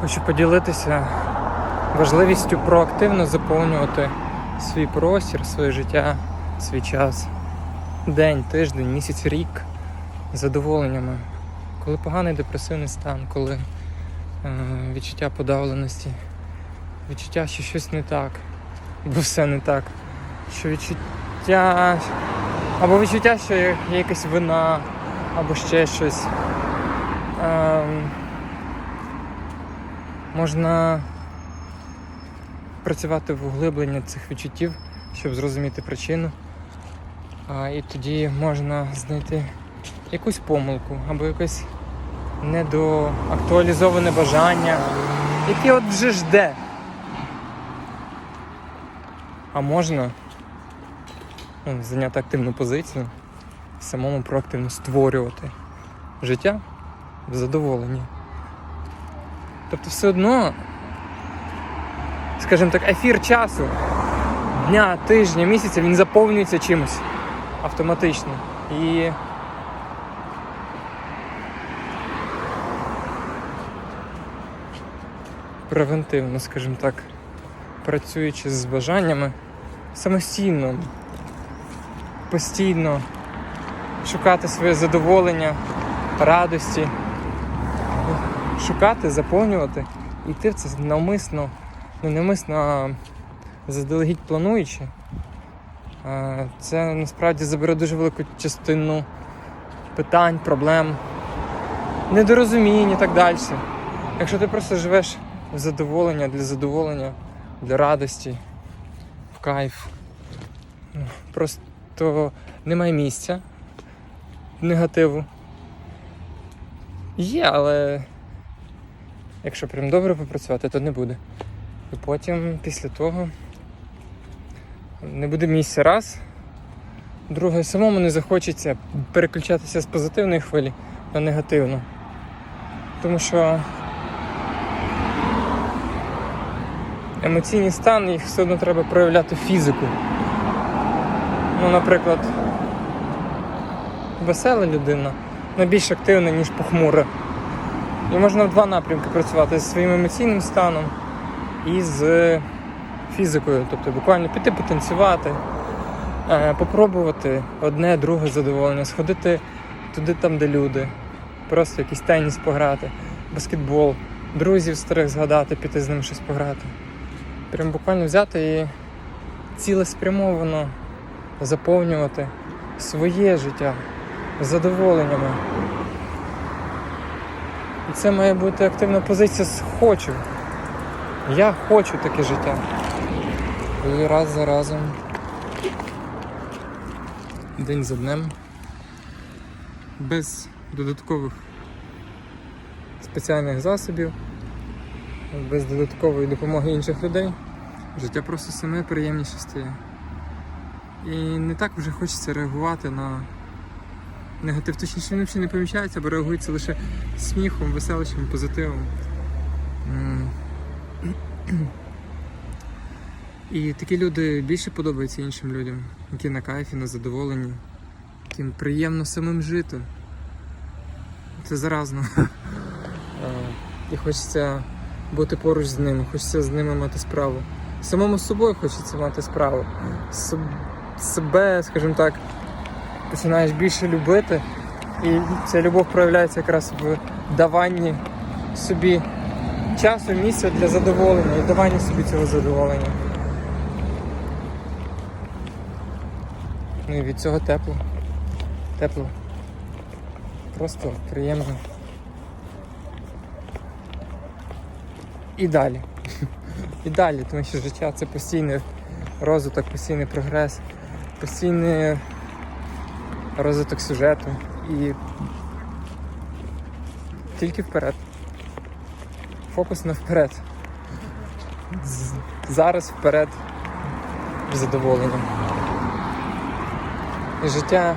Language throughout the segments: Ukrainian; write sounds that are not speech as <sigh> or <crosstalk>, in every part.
Хочу поділитися важливістю проактивно заповнювати свій простір, своє життя, свій час, день, тиждень, місяць, рік задоволеннями. Коли поганий депресивний стан, коли е, відчуття подавленості, відчуття, що щось не так, бо все не так, що відчуття або відчуття, що є якась вина, або ще щось. Ем, можна працювати в углибленні цих відчуттів, щоб зрозуміти причину. І тоді можна знайти якусь помилку або якесь недоактуалізоване бажання, яке от вже жде. А можна ну, зайняти активну позицію, самому проактивно створювати життя в задоволенні. Тобто все одно, скажімо так, ефір часу дня, тижня, місяця він заповнюється чимось автоматично. І превентивно, скажімо так, працюючи з бажаннями самостійно, постійно шукати своє задоволення, радості, шукати, заповнювати, і йти в це навмисно, не навмисно, а заздалегідь плануючи. Це насправді забере дуже велику частину питань, проблем, недорозумінь і так далі. Якщо ти просто живеш в задоволення для задоволення, для радості, в кайф, ну, просто немає місця негативу. Є, але якщо прям добре попрацювати, то не буде. І потім після того не буде місця раз. Друге, самому не захочеться переключатися з позитивної хвилі на негативну. Тому що емоційний стан їх все одно треба проявляти фізику. Ну, наприклад, весела людина, вона більш активна, ніж похмура. І можна в два напрямки працювати зі своїм емоційним станом і з фізикою. Тобто буквально піти потанцювати, е, попробувати одне, друге задоволення, сходити туди, там, де люди, просто якийсь теніс пограти, баскетбол, друзів старих згадати, піти з ними щось пограти. Прям буквально взяти і цілеспрямовано заповнювати своє життя задоволеннями. І це має бути активна позиція хочу. Я хочу таке життя. І раз за разом, день за днем, без додаткових спеціальних засобів, без додаткової допомоги інших людей, життя просто саме приємніше стає. І не так вже хочеться реагувати на негатив. Точніше, він взагалі не помічається, бо реагується лише сміхом, веселищем, позитивом. <clears throat> І такі люди більше подобаються іншим людям, які на кайфі, на задоволенні, яким приємно самим жити. Це заразно. <laughs> Е, І хочеться бути поруч з ними, хочеться з ними мати справу. Самому з собою хочеться мати справу. Себе, скажімо так, починаєш більше любити, і ця любов проявляється якраз в даванні собі часу, місця для задоволення і даванні собі цього задоволення. Ну і від цього тепло. Тепло. Просто приємно. І далі. <laughs> І далі, тому що життя це постійний розвиток, постійний прогрес, постійний розвиток сюжету і тільки вперед. Фокус на вперед. Зараз вперед в задоволення. І життя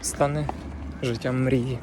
стане життям мрії.